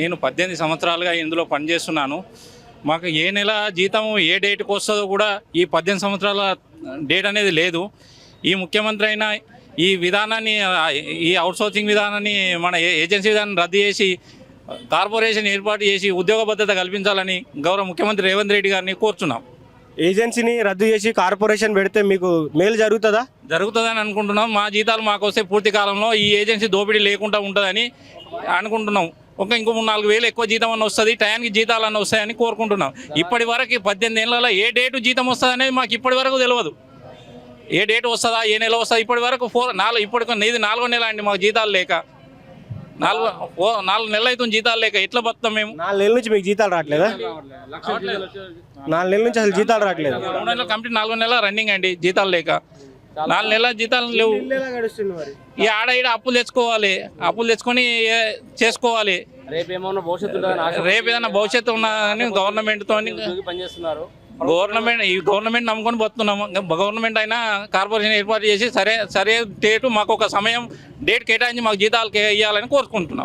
నేను పద్దెనిమిది సంవత్సరాలుగా ఇందులో పనిచేస్తున్నాను. మాకు ఏ నెల జీతం ఏ డేట్కి వస్తుందో కూడా ఈ పద్దెనిమిది సంవత్సరాల డేట్ అనేది లేదు. ఈ ముఖ్యమంత్రి అయినా ఈ విధానాన్ని ఈ అవుట్సోర్సింగ్ విధానాన్ని మన ఏ- ఏజెన్సీ విధానాన్ని రద్దు చేసి కార్పొరేషన్ ఏర్పాటు చేసి ఉద్యోగ భద్రత కల్పించాలని గౌరవ ముఖ్యమంత్రి రేవంత్ రెడ్డి గారిని కోరుచున్నాం. ఏజెన్సీని రద్దు చేసి కార్పొరేషన్ పెడితే మీకు మేలు జరుగుతుందా? జరుగుతుందని అనుకుంటున్నాం. మా జీతాలు మాకు వస్తే పూర్తి కాలంలో ఈ ఏజెన్సీ దోపిడీ లేకుండా ఉంటుందని అనుకుంటున్నాం. ఒక ఇంకో మూడు నాలుగు వేలు ఎక్కువ జీతం అన్న వస్తుంది టయానికి జీతాలు అన్న వస్తాయని కోరుకుంటున్నాం. ఇప్పటి వరకు పద్దెనిమిది ఏళ్ళలో ఏ డేటు జీతం వస్తుంది అనేది మాకు ఇప్పటి వరకు తెలియదు. ఏ డేట్ వస్తుందా ఏ నెల వస్తుందా ఇప్పటి వరకు ఫోర్ నాలుగు ఇప్పటికి ఇది నాలుగో నెల అండి మాకు జీతాలు లేక. నాలుగు ఓ నాలుగు నెలలు అవుతుంది జీతాలు లేక ఎట్లా బతాం మేము? నాలుగు నెలల నుంచి మీకు జీతాలు రావట్లేదా? నాలుగు నెలల నుంచి అసలు జీతాలు రావట్లేదు. మూడు నెలల కంప్లీట్ నాలుగో నెల రన్నింగ్ అండి జీతాలు లేక. నాలుగు నెలల జీతాలు లేవు. ఈ ఆడ ఈడ అప్పులు తెచ్చుకోవాలి. అప్పులు తెచ్చుకొని చేసుకోవాలి. రేపేమన్నా భవిష్యత్తు ఉంటుందని ఆశ రేపు ఏదైనా భవిష్యత్తు ఉన్నదని గవర్నమెంట్తో ఉద్యోగి పనిచేస్తున్నారు. గవర్నమెంట్ ఈ గవర్నమెంట్ నమ్ముకొని పోతున్నాము గవర్నమెంట్ అయినా కార్పొరేషన్ ఏర్పాటు చేసి సరే సరే డేటు మాకు ఒక సమయం డేట్ కేటాయించి మాకు జీతాలు ఇవ్వాలని కోరుకుంటున్నాం.